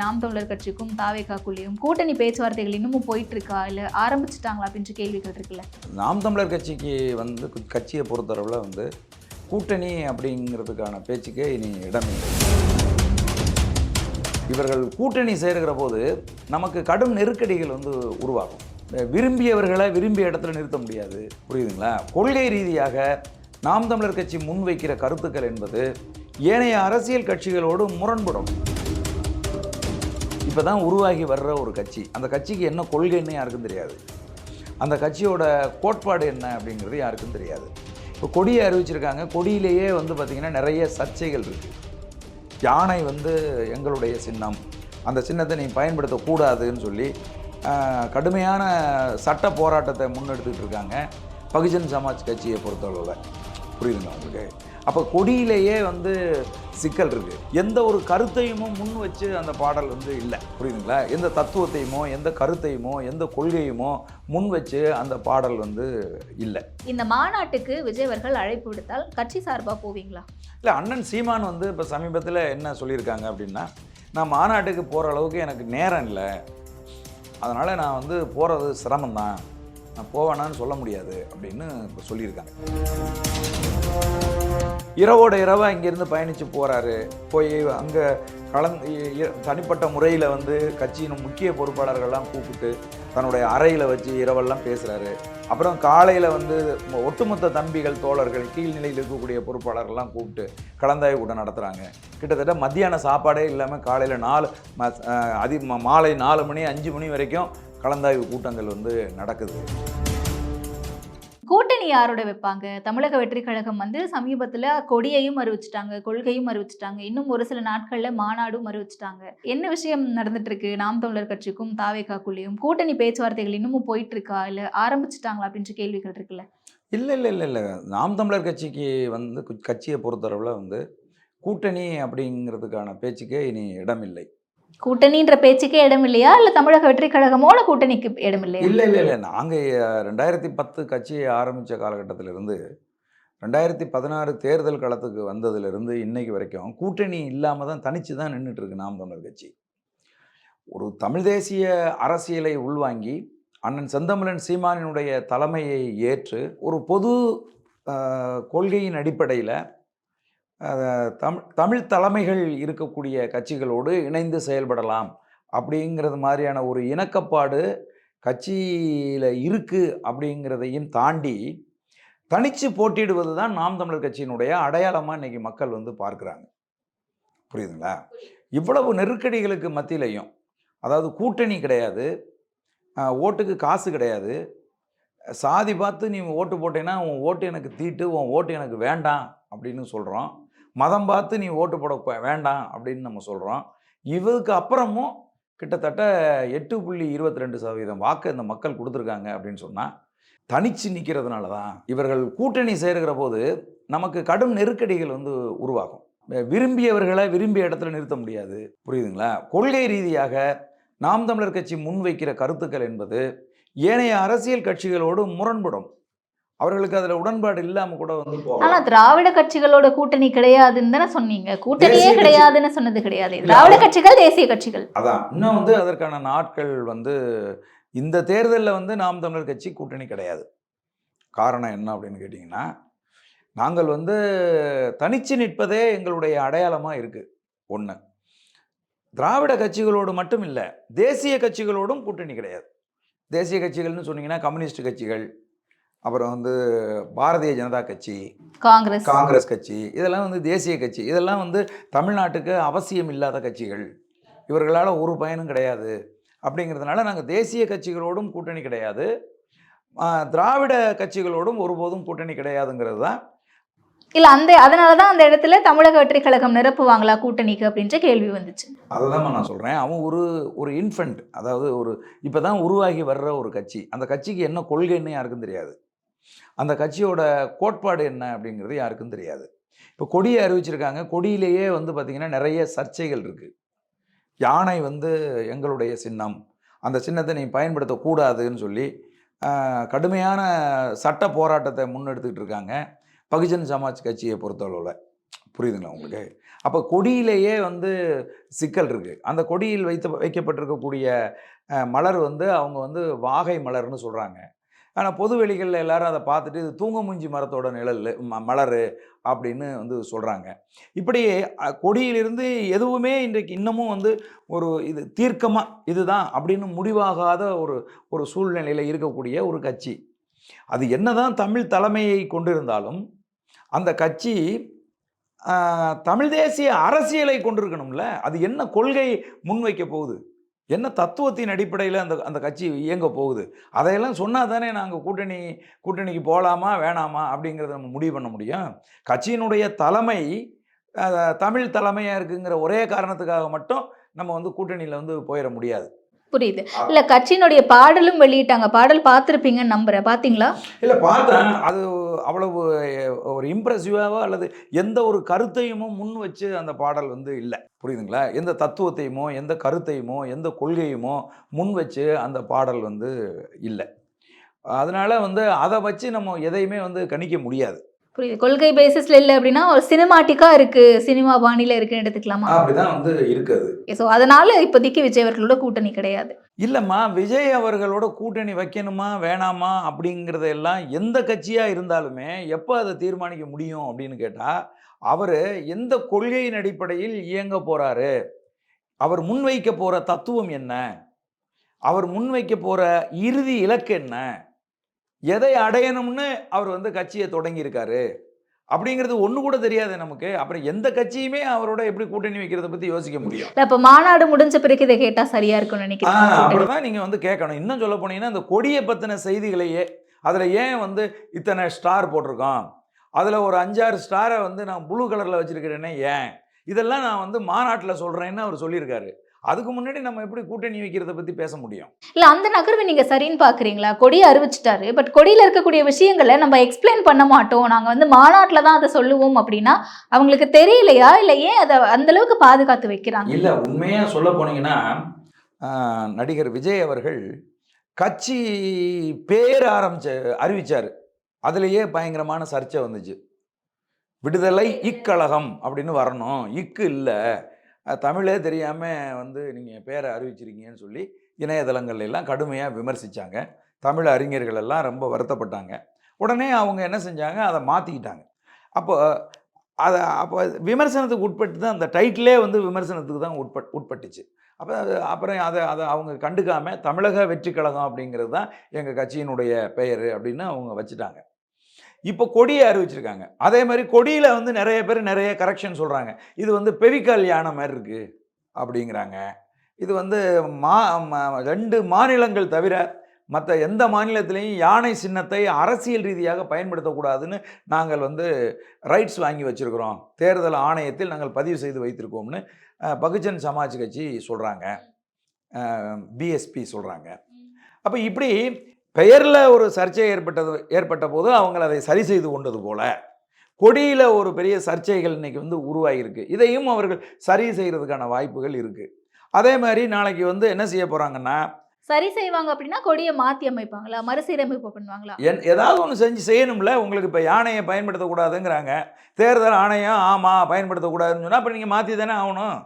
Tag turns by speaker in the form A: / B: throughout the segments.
A: நாம் தமிழர் கட்சிக்கும் தாவேகாக்குள்ளேயும் கூட்டணி பேச்சுவார்த்தைகள் இன்னமும் போயிட்டு இருக்கா இல்லை ஆரம்பிச்சிட்டாங்களா? அப்படின்ற கேள்விகள் இருக்குல்ல?
B: நாம் தமிழர் கட்சிக்கு வந்து கட்சியை பொறுத்தளவில் வந்து கூட்டணி அப்படிங்கிறதுக்கான பேச்சுக்கே இனி இடமில்லை. இவர்கள் கூட்டணி சேர்கிற போது நமக்கு கடும் நெருக்கடிகள் வந்து உருவாகும். விரும்பியவர்களை விரும்பிய இடத்துல நிறுத்த முடியாது. புரியுதுங்களா? கொள்கை ரீதியாக நாம் தமிழர் கட்சி முன்வைக்கிற கருத்துக்கள் என்பது ஏனைய அரசியல் கட்சிகளோடு முரண்படும். இப்போ தான் உருவாகி வர்ற ஒரு கட்சி. அந்த கட்சிக்கு என்ன கொள்கைன்னு யாருக்கும் தெரியாது. அந்த கட்சியோட கோட்பாடு என்ன அப்படிங்கிறது யாருக்கும் தெரியாது. இப்போ கொடியை அறிவிச்சிருக்காங்க. கொடியிலேயே வந்து பார்த்திங்கன்னா நிறைய சர்ச்சைகள் இருக்குது யானை வந்து எங்களுடைய சின்னம். அந்த சின்னத்தை நீ பயன்படுத்தக்கூடாதுன்னு சொல்லி கடுமையான சட்ட போராட்டத்தை முன்னெடுத்துக்கிட்டு இருக்காங்க பகுஜன் சமாஜ் கட்சியை பொறுத்தளவில். புரியுதுங்க உங்களுக்கு? அப்போ கொடியிலேயே வந்து சிக்கல் இருக்குது எந்த ஒரு கருத்தையுமோ முன் வச்சு அந்த பாடல் வந்து இல்லை. புரியுதுங்களா? எந்த தத்துவத்தையுமோ எந்த கருத்தையுமோ எந்த கொள்கையுமோ முன் வச்சு அந்த பாடல் வந்து இல்லை.
A: இந்த மாநாட்டுக்கு விஜய் அவர்கள் அழைப்பு விடுத்தால் கட்சி சார்பா போவீங்களா?
B: இல்லை அண்ணன் சீமான் வந்து இப்போ சமீபத்தில் என்ன சொல்லியிருக்காங்க அப்படின்னா நான் மாநாட்டுக்கு போகிற அளவுக்கு எனக்கு நேரம் இல்லை. அதனால் நான் வந்து போகிறது சிரமம்தான். நான் போவேனான்னு சொல்ல முடியாது அப்படின்னு இப்போ சொல்லியிருக்காங்க. இரவோட இரவாக இங்கேருந்து பயணித்து போகிறாரு போய் அங்கே கலந்து இ- இ- தனிப்பட்ட முறையில் வந்து கட்சியின் முக்கிய பொறுப்பாளர்கள்லாம் கூப்பிட்டு தன்னுடைய அறையில் வச்சு இரவெல்லாம் பேசுகிறாரு அப்புறம் காலையில் வந்து ஒட்டுமொத்த தம்பிகள் தோழர்கள் கீழ்நிலையில் இருக்கக்கூடிய பொறுப்பாளர்கள்லாம் கூப்பிட்டு கலந்தாய்வு கூட்டம் நடத்துகிறாங்க கிட்டத்தட்ட மத்தியான சாப்பாடே இல்லாமல் காலையில் நாலு ம அதி மாலை நாலு மணி அஞ்சு மணி வரைக்கும் கலந்தாய்வு கூட்டங்கள் வந்து நடக்குது.
A: கூட்டணி யாரோட வைப்பாங்க? தமிழக வெற்றி கழகம் வந்து சமீபத்துல கொடியையும் அறிவிச்சிட்டாங்க கொள்கையும் அறிவிச்சிட்டாங்க. இன்னும் ஒரு சில நாட்கள்ல மாநாடும் அறிவிச்சிட்டாங்க. என்ன விஷயம் நடந்துட்டு இருக்கு நாம் தமிழர் கட்சிக்கும் தாவேகாக்குள்ளேயும் கூட்டணி பேச்சுவார்த்தைகள் இன்னமும் போயிட்டு இருக்கா இல்ல ஆரம்பிச்சிட்டாங்களா? அப்படின்ற கேள்விகள் இருக்குல்ல.
B: இல்லை இல்லை இல்லை இல்லை. நாம் தமிழர் கட்சிக்கு வந்து கட்சியை பொறுத்தளவில் வந்து கூட்டணி அப்படிங்கிறதுக்கான பேச்சுக்கே இனி இடமில்லை.
A: கூட்டணின்ற பேச்சுக்கே இடம் இல்லையா இல்ல தமிழக வெற்றி கழகமோட கூட்டணிக்கு இடம் இல்லையா
B: இல்லை இல்லை. இல்லை நாங்கள் ரெண்டாயிரத்தி பத்து கட்சியை ஆரம்பித்த காலகட்டத்திலிருந்து ரெண்டாயிரத்தி பதினாறு தேர்தல் களத்துக்கு வந்ததுலேருந்து இன்னைக்கு வரைக்கும் கூட்டணி இல்லாமல் தான் தனித்து தான் நின்றுட்டு இருக்கு நாம் தமிழர் கட்சி. ஒரு தமிழ் தேசிய அரசியலை உள்வாங்கி அண்ணன் செந்தமிழன் சீமானினுடைய தலைமையை ஏற்று ஒரு பொது கொள்கையின் அடிப்படையில் தமிழ் தமிழ் தலைமைகள் இருக்கக்கூடிய கட்சிகளோடு இணைந்து செயல்படலாம் அப்படிங்கிறது மாதிரியான ஒரு இணக்கப்பாடு கட்சியில் இருக்குது அப்படிங்கிறதையும் தாண்டி தனித்து போட்டியிடுவது தான் நாம் தமிழர் கட்சியினுடைய அடையாளமாக இன்னைக்கு மக்கள் வந்து பார்க்குறாங்க. புரியுதுங்களா? இவ்வளவு நெருக்கடிகளுக்கு மத்தியிலையும் அதாவது கூட்டணி கிடையாது ஓட்டுக்கு காசு கிடையாது. சாதி பார்த்து நீ ஓட்டு போட்டேன்னா உன் ஓட்டு எனக்கு தீட்டு உன் ஓட்டு எனக்கு வேண்டாம் அப்படின்னு சொல்கிறோம் மதம் பார்த்து நீ ஓட்டு போட வேண்டாம் அப்படின்னு நம்ம சொல்கிறோம் இதுக்கு அப்புறமும் கிட்டத்தட்ட எட்டு புள்ளி இருபத்தி ரெண்டு சதவீதம் வாக்கு இந்த மக்கள் கொடுத்துருக்காங்க அப்படின்னு சொன்னால் தனிச்சு நிற்கிறதுனால தான் இவர்கள் கூட்டணி சேர்கிற போது நமக்கு கடும் நெருக்கடிகள் வந்து உருவாகும். விரும்பியவர்களை விரும்பிய இடத்துல நிறுத்த முடியாது. புரியுதுங்களா? கொள்கை ரீதியாக நாம் தமிழர் கட்சி முன்வைக்கிற கருத்துக்கள் என்பது ஏனைய அரசியல் கட்சிகளோடு முரண்படும். அவர்களுக்கு அதில் உடன்பாடு இல்லாமல் கூட வந்து.
A: ஆனா திராவிட கட்சிகளோட கூட்டணி கிடையாதுன்னு தானே சொன்னீங்க. கூட்டணியே கிடையாதுன்னு சொன்னது கிடையாது. திராவிட கட்சிகள் தேசிய கட்சிகள்.
B: அதான். இன்னும் வந்து அதற்கான நாட்கள் வந்து இந்த தேர்தலில் வந்து நாம் தமிழர் கட்சி கூட்டணி கிடையாது. காரணம் என்ன அப்படின்னு கேட்டிங்கன்னா நாங்கள் வந்து தனிச்சு நிற்பதே எங்களுடைய அடையாளமாக இருக்குது ஒன்று திராவிட கட்சிகளோடு மட்டும் இல்லை தேசிய கட்சிகளோடும் கூட்டணி கிடையாது. தேசிய கட்சிகள்னு சொன்னீங்கன்னா கம்யூனிஸ்ட் கட்சிகள் அப்புறம் வந்து பாரதிய ஜனதா கட்சி
A: காங்கிரஸ்.
B: காங்கிரஸ் கட்சி இதெல்லாம் வந்து தேசிய கட்சி. இதெல்லாம் வந்து தமிழ்நாட்டுக்கு அவசியம் இல்லாத கட்சிகள். இவர்களால் ஒரு பயனும் கிடையாது. அப்படிங்கிறதுனால நாங்கள் தேசிய கட்சிகளோடும் கூட்டணி கிடையாது. திராவிட கட்சிகளோடும் ஒருபோதும் கூட்டணி கிடையாதுங்கிறது தான்.
A: இல்ல அந்த அதனாலதான் அந்த இடத்துல தமிழக வெற்றி கழகம் நிரப்புவாங்களா கூட்டணிக்கு அப்படின்ற கேள்வி வந்துச்சு.
B: அதை தான் நான் சொல்கிறேன் அவன் ஒரு ஒரு இன்ஃபென்ட் அதாவது ஒரு இப்போ தான் உருவாகி வர்ற ஒரு கட்சி. அந்த கட்சிக்கு என்ன கொள்கைன்னு யாருக்கும் தெரியாது. அந்த கட்சியோட கோட்பாடு என்ன அப்படிங்கிறது யாருக்கும் தெரியாது. இப்போ கொடியை அறிவிச்சிருக்காங்க. கொடியிலேயே வந்து பார்த்திங்கன்னா நிறைய சர்ச்சைகள் இருக்குது யானை வந்து எங்களுடைய சின்னம். அந்த சின்னத்தை நீ பயன்படுத்தக்கூடாதுன்னு சொல்லி கடுமையான சட்ட போராட்டத்தை முன்னெடுத்துக்கிட்டு இருக்காங்க. பகுஜன் சமாஜ் கட்சியை பொறுத்தளவில். புரியுதுங்களா உங்களுக்கு? அப்போ கொடியிலேயே வந்து சிக்கல் இருக்குது அந்த கொடியில் வைத்து வைக்கப்பட்டிருக்கக்கூடிய மலர் வந்து அவங்க வந்து வாகை மலர்னு சொல்கிறாங்க ஆனால் பொது வெளிகளில் எல்லாரும் அதை பார்த்துட்டு இது தூங்கமுஞ்சி மரத்தோட நிழல் ம மலர் அப்படின்னு வந்து சொல்கிறாங்க இப்படி கொடியிலிருந்து எதுவுமே இன்றைக்கு இன்னமும் வந்து ஒரு இது தீர்க்கமாக இதுதான் அப்படின்னு முடிவாகாத ஒரு ஒரு சூழ்நிலையில் இருக்கக்கூடிய ஒரு கட்சி. அது என்னதான் தமிழ் தலைமையை கொண்டிருந்தாலும் அந்த கட்சி தமிழ் தேசிய அரசியலை கொண்டிருக்கணும்ல அது என்ன கொள்கை முன்வைக்க போகுது? என்ன தத்துவத்தின் அடிப்படையில் அந்த அந்த கட்சி இயங்க போகுது? அதையெல்லாம் சொன்னால் தானே நாங்கள் கூட்டணி கூட்டணிக்கு போகலாமா வேணாமா அப்படிங்கிறத நம்ம முடிவு பண்ண முடியும். கட்சியினுடைய தலைமை தமிழ் தலைமையாக இருக்குங்கிற ஒரே காரணத்துக்காக மட்டும் நம்ம வந்து கூட்டணியில் வந்து போயிட முடியாது.
A: புரியுது. இல்ல கட்சியினுடைய பாடலும் வெளியிட்டாங்க. பாடல் பார்த்திருப்பீங்கன்னு நம்புறேன். பாத்தீங்களா
B: இல்லை பார்த்தேன். அது அவ்வளவு ஒரு இம்ப்ரெசிவாவோ அல்லது எந்த ஒரு கருத்தையுமோ முன் வச்சு அந்த பாடல் வந்து இல்லை. புரியுதுங்களா? எந்த தத்துவத்தையுமோ எந்த கருத்தையுமோ எந்த கொள்கையுமோ முன் வச்சு அந்த பாடல் வந்து இல்லை. அதனால வந்து அதை வச்சு நம்ம எதையுமே வந்து கணிக்க முடியாது.
A: புரியுது. கொள்கை பேசிஸ்ல இல்ல அப்படின்னா ஒரு சினிமாட்டிக்கா இருக்கு. சினிமா பாணியில இருக்குன்னு எடுத்துக்கலாமா?
B: அப்படிதான் வந்து இருக்குது
A: ஸோ அதனால இப்போதைக்கு விஜய் அவர்களோட கூட்டணி கிடையாது.
B: இல்லைம்மா விஜய் அவர்களோட கூட்டணி வைக்கணுமா வேணாமா அப்படிங்கிறதெல்லாம் எந்த கட்சியாக இருந்தாலுமே எப்போ அதை தீர்மானிக்க முடியும் அப்படின்னு கேட்டால் அவர் எந்த கொள்கையின் அடிப்படையில் இயங்க போகிறாரு அவர் முன்வைக்க போகிற தத்துவம் என்ன? அவர் முன்வைக்க போகிற இறுதி இலக்கு என்ன? எதை அடையணும்னு அவர் வந்து கட்சியை தொடங்கியிருக்காரு? அப்படிங்கிறது ஒன்று கூட தெரியாது நமக்கு. அப்புறம் எந்த கட்சியுமே அவரோட எப்படி கூட்டணி வைக்கிறத பற்றி யோசிக்க முடியும்
A: இப்ப மாநாடு முடிஞ்ச பிறகு இதை கேட்டா சரியா இருக்கும்னு நினைக்கிறேன்
B: அப்படிதான் நீங்க வந்து கேட்கணும். இன்னும் சொல்ல போனீங்கன்னா இந்த கொடியை பத்தின செய்திகளையே அதுல ஏன் வந்து இத்தனை ஸ்டார் போட்டிருக்கோம் அதுல ஒரு அஞ்சாறு ஸ்டாரை வந்து நான் ப்ளூ கலர்ல வச்சிருக்கிறேனே ஏன்? இதெல்லாம் நான் வந்து மாநாட்டில் சொல்றேன்னு அவர் சொல்லியிருக்காரு. அதுக்கு முன்னாடி நம்ம எப்படி கூட்டணி வைக்கிறத பத்தி பேச முடியும்?
A: இல்ல அந்த நகர்வை நீங்க சரின்னு பாக்குறீங்களா? கொடியை அறிவிச்சிட்டாரு. பட் கொடியில இருக்கக்கூடிய விஷயங்களை நம்ம எக்ஸ்பிளைன் பண்ண மாட்டோம். நாங்க வந்து மாநாட்டில் தான் அதை சொல்லுவோம் அப்படின்னா அவங்களுக்கு தெரியலையா? இல்ல ஏன் அதை அந்த அளவுக்கு பாதுகாத்து வைக்கிறாங்க?
B: இல்ல உண்மையா சொல்ல போனீங்கன்னா நடிகர் விஜய் அவர்கள் கட்சி பேர் ஆரம்பிச்ச அறிவிச்சாரு. அதுலயே பயங்கரமான சர்ச்சை வந்துச்சு. விடுதலை இக்கழகம் அப்படின்னு வரணும். இக்கு இல்லை. தமிழே தெரியாமல் வந்து நீங்கள் பேரை அறிவிச்சிருக்கீங்கன்னு சொல்லி இணையதளங்கள்ல எல்லாம் கடுமையாக விமர்சித்தாங்க தமிழ் அறிஞர்கள் எல்லாம் ரொம்ப வருத்தப்பட்டாங்க. உடனே அவங்க என்ன செஞ்சாங்க? அதை மாற்றிக்கிட்டாங்க அப்போ அதை அப்போ விமர்சனத்துக்கு உட்பட்டு தான் அந்த டைட்டிலே வந்து விமர்சனத்துக்கு தான் உட்பட் உட்பட்டுச்சு. அப்போ அது அப்புறம் அதை அதை அவங்க கண்டுக்காமல் தமிழக வெற்றி கழகம் அப்படிங்கிறது தான் எங்கள் கட்சியினுடைய பெயர் அப்படின்னு அவங்க வச்சுட்டாங்க. இப்போ கொடியை அறிவிச்சிருக்காங்க. அதே மாதிரி கொடியில் வந்து நிறைய பேர் நிறைய கரெக்ஷன் சொல்கிறாங்க இது வந்து பெவிக்கால் யானை மாதிரி இருக்குது அப்படிங்கிறாங்க. இது வந்து மா ரெண்டு மாநிலங்கள் தவிர மற்ற எந்த மாநிலத்திலையும் யானை சின்னத்தை அரசியல் ரீதியாக பயன்படுத்தக்கூடாதுன்னு நாங்கள் வந்து ரைட்ஸ் வாங்கி வச்சுருக்கிறோம். தேர்தல் ஆணையத்தில் நாங்கள் பதிவு செய்து வைத்திருக்கோம்னு பகுஜன் சமாஜ் கட்சி சொல்கிறாங்க பிஎஸ்பி சொல்கிறாங்க அப்போ இப்படி பெயரில் ஒரு சர்ச்சை ஏற்பட்டது ஏற்பட்ட போது அவங்க அதை சரி செய்து கொண்டது போல. கொடியில் ஒரு பெரிய சர்ச்சைகள் இன்னைக்கு வந்து உருவாகியிருக்கு. இதையும் அவர்கள் சரி செய்கிறதுக்கான வாய்ப்புகள் இருக்குது அதே மாதிரி நாளைக்கு வந்து என்ன செய்ய போகிறாங்கன்னா
A: சரி செய்வாங்க அப்படின்னா கொடியை மாத்தி அமைப்பாங்களா? மறுசீரமைப்பு பண்ணுவாங்களா?
B: என் ஏதாவது ஒன்று செஞ்சு செய்யணும்ல. உங்களுக்கு இப்போ யானையை பயன்படுத்தக்கூடாதுங்கிறாங்க. தேர்தல் ஆணையம் ஆமாம் பயன்படுத்தக்கூடாதுன்னு சொன்னால் அப்போ நீங்கள் மாற்றி தானே ஆகணும்.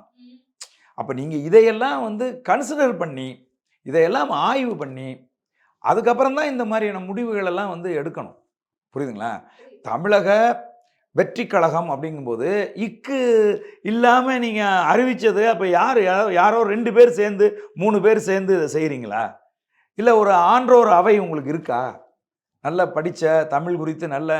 B: அப்போ நீங்கள் இதையெல்லாம் வந்து கன்சிடர் பண்ணி இதையெல்லாம் ஆய்வு பண்ணி அதுக்கப்புறம் தான் இந்த மாதிரியான முடிவுகளெல்லாம் வந்து எடுக்கணும். புரியுதுங்களா? தமிழக வெற்றி கழகம் அப்படிங்கும்போது இக்கு இல்லாமல் நீங்கள் அறிவித்தது அப்போ யார் யாரோ யாரோ ரெண்டு பேர் சேர்ந்து மூணு பேர் சேர்ந்து இதை செய்கிறீங்களா இல்லை ஒரு ஆன்றோர் அவை உங்களுக்கு இருக்கா? நல்ல படித்த தமிழ் குறித்து நல்ல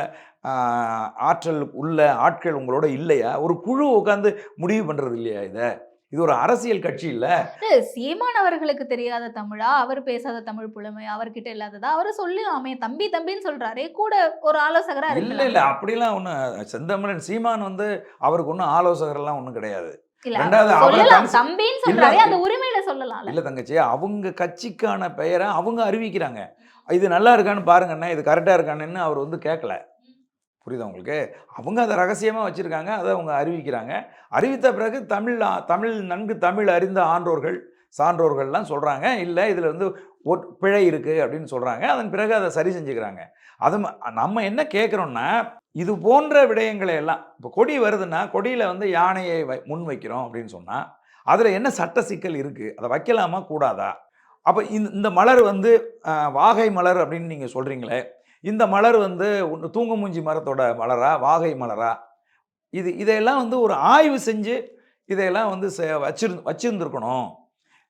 B: ஆற்றல் உள்ள ஆட்கள் உங்களோட இல்லையா? ஒரு குழு உட்காந்து முடிவு பண்ணுறது இல்லையா இதை? இது ஒரு அரசியல் கட்சி இல்லை.
A: சீமான் அவர்களுக்கு தெரியாத தமிழா? அவர் பேசாத தமிழ் புலமை அவர்கிட்ட இல்லாததா? அவரு சொல்லலாமே தம்பி தம்பின்னு சொல்றாரே கூட ஒரு ஆலோசகரா
B: இல்லை இல்லை அப்படிலாம் ஒன்றும் செந்தமிழன் சீமான் வந்து அவருக்கு ஒன்றும் ஆலோசகர்லாம் ஒன்றும் கிடையாது.
A: இல்ல
B: தங்கச்சி அவங்க கட்சிக்கான பெயரை அவங்க அறிவிக்கிறாங்க. இது நல்லா இருக்கான்னு பாருங்கண்ணே இது கரெக்டாக இருக்கானுன்னு அவர் வந்து கேட்கல புரியுதா உங்களுக்கு? அவங்க அதை ரகசியமாக வச்சுருக்காங்க அதை அவங்க அறிவிக்கிறாங்க. அறிவித்த பிறகு தமிழ் தமிழ் நன்கு தமிழ் அறிந்த ஆன்றோர்கள் சான்றோர்கள்லாம் சொல்கிறாங்க இல்லை இதில் வந்து ஒரு பிழை இருக்குது அப்படின்னு சொல்கிறாங்க அதன் பிறகு அதை சரி செஞ்சுக்கிறாங்க. அது ம- நம்ம என்ன கேட்குறோன்னா இது போன்ற விடயங்களை எல்லாம் இப்போ கொடி வருதுன்னா கொடியில் வந்து யானையை வை முன் வைக்கிறோம் அப்படின்னு சொன்னால் அதில் என்ன சட்ட சிக்கல் இருக்குது அதை வைக்கலாமா? கூடாதா? அப்போ இந்த இந்த மலர் வந்து வாகை மலர் அப்படின்னு நீங்கள் சொல்கிறீங்களே இந்த மலர் வந்து ஒன்று தூங்குமூஞ்சி மரத்தோட மலரா வாகை மலரா? இது இதையெல்லாம் வந்து ஒரு ஆய்வு செஞ்சு இதையெல்லாம் வந்து செ- வச்சிரு வச்சிருந்துருக்கணும்.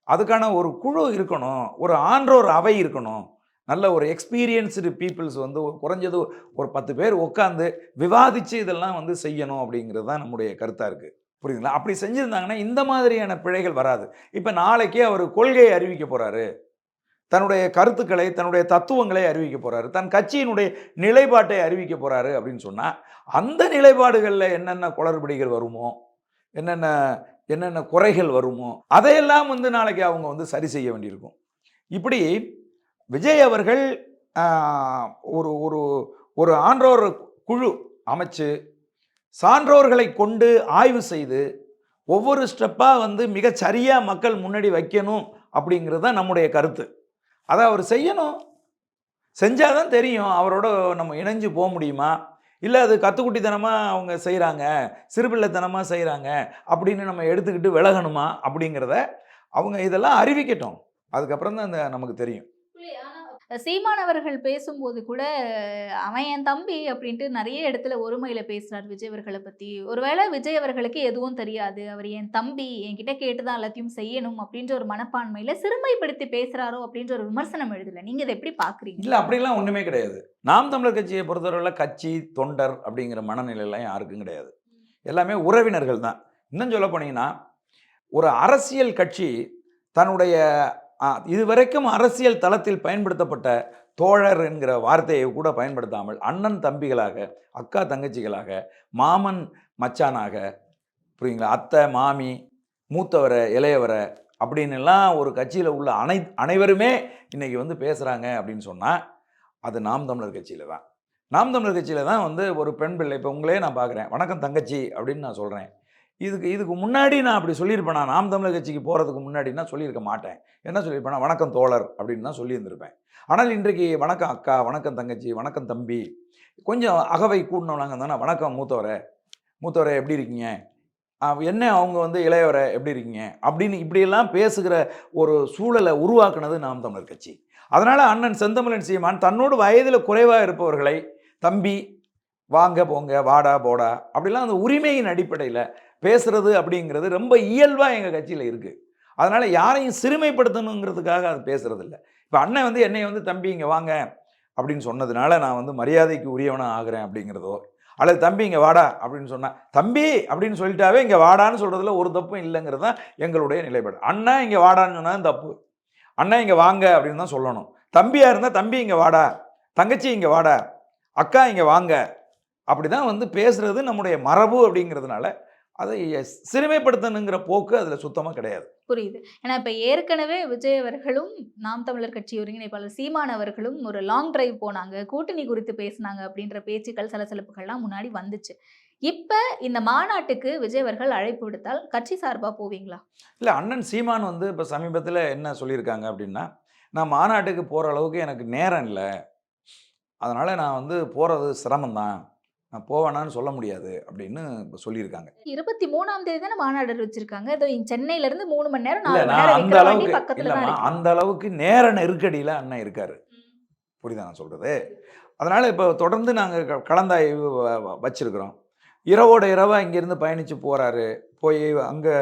B: அதுக்கான ஒரு குழு இருக்கணும். ஒரு ஆன்றோர் அவை இருக்கணும். நல்ல ஒரு எக்ஸ்பீரியன்ஸ்டு பீப்புள்ஸ் வந்து குறைஞ்சது ஒரு பத்து பேர் உட்காந்து விவாதித்து இதெல்லாம் வந்து செய்யணும் அப்படிங்கிறது தான் நம்முடைய கருத்தாக இருக்குது புரியுதுங்களா? அப்படி செஞ்சுருந்தாங்கன்னா இந்த மாதிரியான பிழைகள் வராது. இப்போ நாளைக்கே அவர் கொள்கையை அறிவிக்க போகிறாரு தன்னுடைய கருத்துக்களை தன்னுடைய தத்துவங்களை அறிவிக்க போகிறாரு தன் கட்சியினுடைய நிலைப்பாட்டை அறிவிக்க போகிறாரு அப்படின்னு சொன்னால் அந்த நிலைப்பாடுகளில் என்னென்ன குளறுபடிகள் வருமோ என்னென்ன என்னென்ன குறைகள் வருமோ அதையெல்லாம் வந்து நாளைக்கு அவங்க வந்து சரி செய்ய வேண்டியிருக்கும். இப்படி விஜய் அவர்கள் ஒரு ஒரு ஒரு ஆன்றோர் குழு அமைச்சு சான்றோர்களை கொண்டு ஆய்வு செய்து ஒவ்வொரு ஸ்டெப்பாக வந்து மிக சரியாக மக்கள் முன்னாடி வைக்கணும் அப்படிங்கிறது தான் நம்முடைய கருத்து. அதை அவர் செய்யணும். செஞ்சால் தான் தெரியும் அவரோட நம்ம இணைஞ்சு போக முடியுமா? இல்லை அது கத்துக்குட்டித்தனமாக அவங்க செய்கிறாங்க சிறுபிள்ளைத்தனமாக செய்கிறாங்க அப்படின்னு நம்ம எடுத்துக்கிட்டு விலகணுமா அப்படிங்கிறத அவங்க இதெல்லாம் அறிவிக்கட்டும். அதுக்கப்புறம் தான் இந்த நமக்கு தெரியும்.
A: சீமானவர்கள் பேசும்போது கூட அவன் என் தம்பி அப்படின்ட்டு நிறைய இடத்துல ஒருமையில பேசுறார் விஜய் அவர்களை பத்தி. ஒருவேளை விஜய் அவர்களுக்கு எதுவும் தெரியாது. அவர் என் தம்பி என்கிட்ட கேட்டுதான் எல்லாத்தையும் செய்யணும் அப்படின்ற ஒரு மனப்பான்மையில சிறுமைப்படுத்தி பேசுறாரோ அப்படின்ற ஒரு விமர்சனம் எழுதல. நீங்க இதை எப்படி பாக்குறீங்க?
B: இல்லை அப்படிலாம் ஒன்றுமே கிடையாது. நாம் தமிழர் கட்சியை பொறுத்தவரையில் கட்சி தொண்டர் அப்படிங்கிற மனநிலையெல்லாம் யாருக்கும் கிடையாது. எல்லாமே உறவினர்கள் தான். இன்னும் சொல்ல போனீங்கன்னா ஒரு அரசியல் கட்சி தன்னுடைய இதுவரைக்கும் அரசியல் தளத்தில் பயன்படுத்தப்பட்ட தோழர் என்கிற வார்த்தையை கூட பயன்படுத்தாமல் அண்ணன் தம்பிகளாக அக்கா தங்கச்சிகளாக மாமன் மச்சானாக புரியுங்களா? அத்தை மாமி மூத்தவரை இளையவரை அப்படின்னு எல்லாம் ஒரு கட்சியில் உள்ள அனை அனைவருமே இன்றைக்கி வந்து பேசுகிறாங்க அப்படின்னு சொன்னால் அது நாம் தமிழர் கட்சியில் தான். நாம் தமிழர் கட்சியில் தான் வந்து ஒரு பெண் பிள்ளை. இப்போ உங்களே நான் பார்க்குறேன் வணக்கம் தங்கச்சி அப்படின்னு நான் சொல்கிறேன் இதுக்கு இதுக்கு முன்னாடி நான் அப்படி சொல்லியிருப்பேனா? நாம் தமிழர் கட்சிக்கு போகிறதுக்கு முன்னாடி நான் சொல்லியிருக்க மாட்டேன். என்ன சொல்லியிருப்பேனா? வணக்கம் தோழர் அப்படின்னு தான் சொல்லியிருந்திருப்பேன். ஆனால் இன்றைக்கு வணக்கம் அக்கா வணக்கம் தங்கச்சி வணக்கம் தம்பி கொஞ்சம் அகவை கூடினவனாங்க தானே? வணக்கம் மூத்தவரை. மூத்தவரை எப்படி இருக்கீங்க? என்ன அவங்க வந்து இளையவரை எப்படி இருக்கீங்க? அப்படின்னு இப்படியெல்லாம் பேசுகிற ஒரு சூழலை உருவாக்குனது நாம் தமிழர் கட்சி. அதனால் அண்ணன் செந்தமிழன் சீமான் தன்னோடு வயதில் குறைவாக இருப்பவர்களை தம்பி வாங்க போங்க வாடா போடா. அப்படிலாம் அந்த உரிமையின் அடிப்படையில் பேசுகிறது அப்படிங்கிறது ரொம்ப இயல்பாக எங்கள் கட்சியில் இருக்குது அதனால் யாரையும் சிறுமைப்படுத்தணுங்கிறதுக்காக அது பேசுறது இல்லை இப்போ அண்ணன் வந்து என்னை வந்து தம்பி இங்கே வாங்க. அப்படின்னு சொன்னதுனால நான் வந்து மரியாதைக்கு உரியவனாக ஆகிறேன் அப்படிங்கிறதோ அல்லது தம்பி இங்கே வாடா அப்படின்னு சொன்னால் தம்பி அப்படின்னு சொல்லிட்டாவே இங்கே வாடான்னு சொல்கிறதுல ஒரு தப்பும் இல்லைங்கிறது தான் எங்களுடைய நிலைப்பாடு. அண்ணா இங்கே வாடான்னு சொன்னால் தப்பு. அண்ணா இங்கே வாங்க அப்படின்னு தான் சொல்லணும். தம்பியாக இருந்தால் தம்பி இங்கே வாடா. தங்கச்சி இங்கே வாடா. அக்கா இங்கே வாங்க. அப்படி தான் வந்து பேசுறது நம்முடைய மரபு அப்படிங்கிறதுனால அதை சிறுமைப்படுத்தணுங்கிற போக்கு அதில் சுத்தமாக கிடையாது.
A: புரியுது. ஏன்னா இப்ப ஏற்கனவே விஜய் அவர்களும் நாம் தமிழர் கட்சி ஒருங்கிணைப்பாளர் சீமான் அவர்களும் ஒரு லாங் டிரைவ் போனாங்க கூட்டணி குறித்து பேசினாங்க அப்படின்ற பேச்சுக்கள் சலசலப்புகள்லாம் முன்னாடி வந்துச்சு. இப்ப இந்த மாநாட்டுக்கு விஜய் அவர்கள் அழைப்பு விடுத்தால் கட்சி சார்பா போவீங்களா?
B: இல்லை அண்ணன் சீமான் வந்து இப்போ சமீபத்தில் என்ன சொல்லியிருக்காங்க அப்படின்னா நான் மாநாட்டுக்கு போகிற அளவுக்கு எனக்கு நேரம் இல்லை. அதனால் நான் வந்து போகிறது சிரமம்தான். நான் போவேனான்னு சொல்ல முடியாது அப்படின்னு சொல்லியிருக்காங்க.
A: இருபத்தி மூணாம் தேதி தானே மாநாடு இங்க சென்னையில இருந்து மூணு மணி நேரம்
B: நான் அந்த அளவுக்கு இல்லைம்மா அந்த அளவுக்கு நேர நெருக்கடியில் அண்ணன் இருக்கார். புரியுதா நான் சொல்கிறது அதனால் இப்போ தொடர்ந்து நாங்கள் கலந்தாய்வு வச்சிருக்கிறோம். இரவோட இரவாக இங்கேருந்து பயணித்து போகிறாரு போய் அங்கே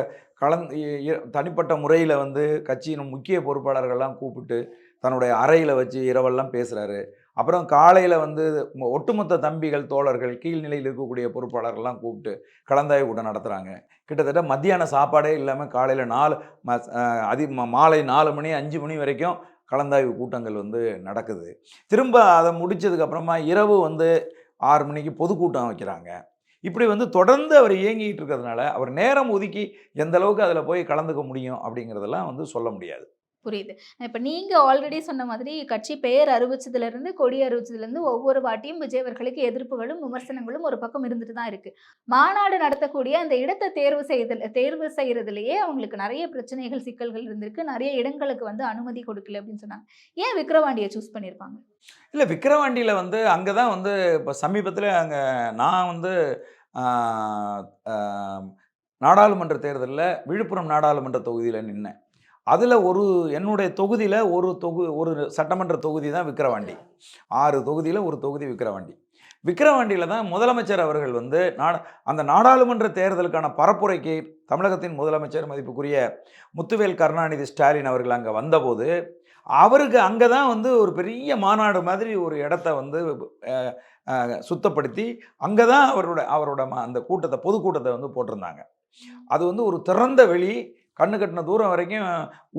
B: இ- தனிப்பட்ட முறையில் வந்து கட்சியின் முக்கிய பொறுப்பாளர்கள்லாம் கூப்பிட்டு தன்னுடைய அறையில் வச்சு இரவெல்லாம் பேசுகிறாரு அப்புறம் காலையில் வந்து மொ- ஒட்டுமொத்த தம்பிகள் தோழர்கள் கீழ்நிலையில் இருக்கக்கூடிய பொறுப்பாளர்கள்லாம் கூப்பிட்டு கலந்தாய்வு கூட்டம் நடத்துகிறாங்க கிட்டத்தட்ட மத்தியான சாப்பாடே இல்லாமல் காலையில் நாலு ம அதி மாலை நாலு மணி அஞ்சு மணி வரைக்கும் கலந்தாய்வு கூட்டங்கள் வந்து நடக்குது. திரும்ப அதை முடித்ததுக்கப்புறமா இரவு வந்து ஆறு மணிக்கு பொதுக்கூட்டம் வைக்கிறாங்க. இப்படி வந்து தொடர்ந்து அவர் இயங்கிட்டு இருக்கிறதுனால அவர் நேரம் ஒதுக்கி எந்த அளவுக்கு அதில் போய் கலந்துக்க முடியும் அப்படிங்கிறதெல்லாம் வந்து சொல்ல முடியாது.
A: புரியுது. இப்போ நீங்கள் ஆல்ரெடி சொன்ன மாதிரி கட்சி பெயர் அறிவிச்சதுலேருந்து கொடி அறிவிச்சதுலேருந்து ஒவ்வொரு வாட்டியும் விஜய் அவர்களுக்கு எதிர்ப்புகளும் விமர்சனங்களும் ஒரு பக்கம் இருந்துட்டு தான் இருக்குது மாநாடு நடத்தக்கூடிய அந்த இடத்தை தேர்வு செய்தல் தேர்வு செய்கிறதுலையே அவங்களுக்கு நிறைய பிரச்சனைகள் சிக்கல்கள் இருந்திருக்கு. நிறைய இடங்களுக்கு வந்து அனுமதி கொடுக்கல அப்படின்னு சொன்னாங்க. ஏன் விக்ரவாண்டியை சூஸ் பண்ணியிருப்பாங்க?
B: இல்லை விக்ரவாண்டியில் வந்து அங்கே தான் வந்து இப்போ சமீபத்தில் அங்கே நான் வந்து நாடாளுமன்ற தேர்தலில் விழுப்புரம் நாடாளுமன்ற தொகுதியில் நின்னேன். அதில் ஒரு என்னுடைய தொகுதியில் ஒரு தொகு ஒரு சட்டமன்ற தொகுதி தான் விக்கிரவாண்டி. ஆறு தொகுதியில் ஒரு தொகுதி விக்கிரவாண்டி. விக்கிரவாண்டியில் தான் முதலமைச்சர் அவர்கள் வந்து நாட அந்த நாடாளுமன்ற தேர்தலுக்கான பரப்புரைக்கு தமிழகத்தின் முதலமைச்சர் மதிப்புக்குரிய முத்துவேல் கருணாநிதி ஸ்டாலின் அவர்கள் அங்கே வந்தபோது அவருக்கு அங்கே தான் வந்து ஒரு பெரிய மாநாடு மாதிரி ஒரு இடத்த வந்து சுத்தப்படுத்தி அங்கே தான் அவரோட அவரோட ம- அந்த கூட்டத்தை பொதுக்கூட்டத்தை வந்து போட்டிருந்தாங்க. அது வந்து ஒரு திறந்த வெளி கண்ணு கட்டின தூரம் வரைக்கும்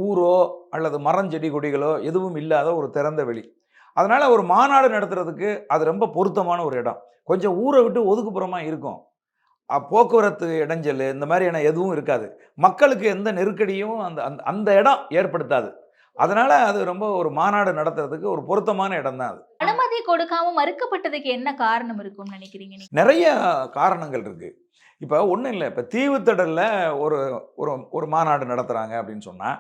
B: ஊரோ அல்லது மரம் செடி கொடிகளோ எதுவும் இல்லாத ஒரு திறந்த வெளி. அதனால் ஒரு மாநாடு நடத்துறதுக்கு அது ரொம்ப பொருத்தமான ஒரு இடம். கொஞ்சம் ஊரை விட்டு ஒதுக்குப்புறமாக இருக்கும். போக்குவரத்து இடைஞ்சல் இந்த மாதிரியான எதுவும் இருக்காது. மக்களுக்கு எந்த நெருக்கடியும் அந்த அந்த அந்த இடம் ஏற்படுத்தாது. அதனால் அது ரொம்ப ஒரு மாநாடு நடத்துறதுக்கு ஒரு பொருத்தமான இடம் தான் அது.
A: அனுமதி கொடுக்காம மறுக்கப்பட்டதுக்கு என்ன காரணம் இருக்கும்னு நினைக்கிறீங்க நீங்க?
B: நிறைய காரணங்கள் இருக்குது இப்போ ஒன்றும் இல்லை. இப்போ தீவுத்திடலில் ஒரு ஒரு ஒரு மாநாடு நடத்துகிறாங்க அப்படின்னு சொன்னால்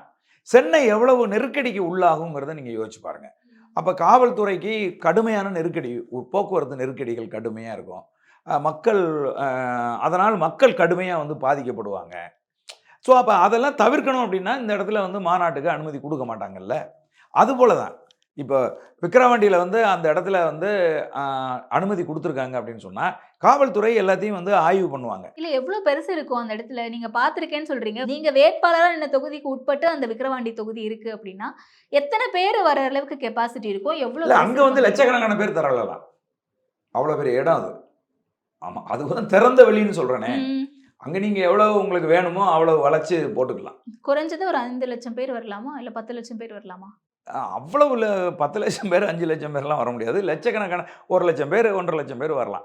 B: சென்னை எவ்வளவு நெருக்கடிக்கு உள்ளாகுங்கிறத நீங்கள் யோசிச்சு பாருங்கள் அப்போ காவல்துறைக்கு கடுமையான நெருக்கடி போக்குவரத்து நெருக்கடிகள் கடுமையாக இருக்கும். அஹ் மக்கள் அஹ், அதனால் மக்கள் கடுமையாக வந்து பாதிக்கப்படுவாங்க. ஸோ அப்போ அதெல்லாம் தவிர்க்கணும் அப்படின்னா இந்த இடத்துல வந்து மாநாட்டுக்கு அனுமதி கொடுக்க மாட்டாங்கல்ல. அதுபோல தான் இப்போ விக்கிரவாண்டியில் வந்து அந்த இடத்துல வந்து அனுமதி கொடுத்துருக்காங்க அப்படின்னு சொன்னால் காவல்துறை எல்லாத்தையும் வந்து ஆய்வு பண்ணுவாங்க.
A: இல்ல எவ்வளவு பெருசு இருக்கும் அந்த இடத்துல? நீங்க பாத்திருக்கேன்னு சொல்றீங்க. நீங்க வேட்பாளரா இந்த தொகுதிக்கு உட்பட்டு அந்த விக்கிரவாண்டி தொகுதி இருக்கு அப்படின்னா எத்தனை பேர் வர அளவுக்கு கெப்பாசிட்டி இருக்கும்? பெருசு
B: அங்கே வந்து? லட்சக்கணக்கான பேர் தரலாம் அவ்வளோ பெரிய இடம் அது. ஆமாம் அது வந்து திறந்த வெளின்னு சொல்கிறேனே அங்கே நீங்கள் எவ்வளோ உங்களுக்கு வேணுமோ அவ்வளோ வளைச்சு போட்டுக்கலாம்.
A: குறைஞ்சது ஒரு ஐந்து லட்சம் பேர் வரலாமா? இல்ல பத்து லட்சம் பேர் வரலாமா?
B: அவ்வளவு பத்து லட்சம் பேர் அஞ்சு லட்சம் பேர்லாம் வர முடியாது. லட்சக்கணக்கான ஒரு லட்சம் பேர் ஒன்றரை லட்சம் பேர் வரலாம்.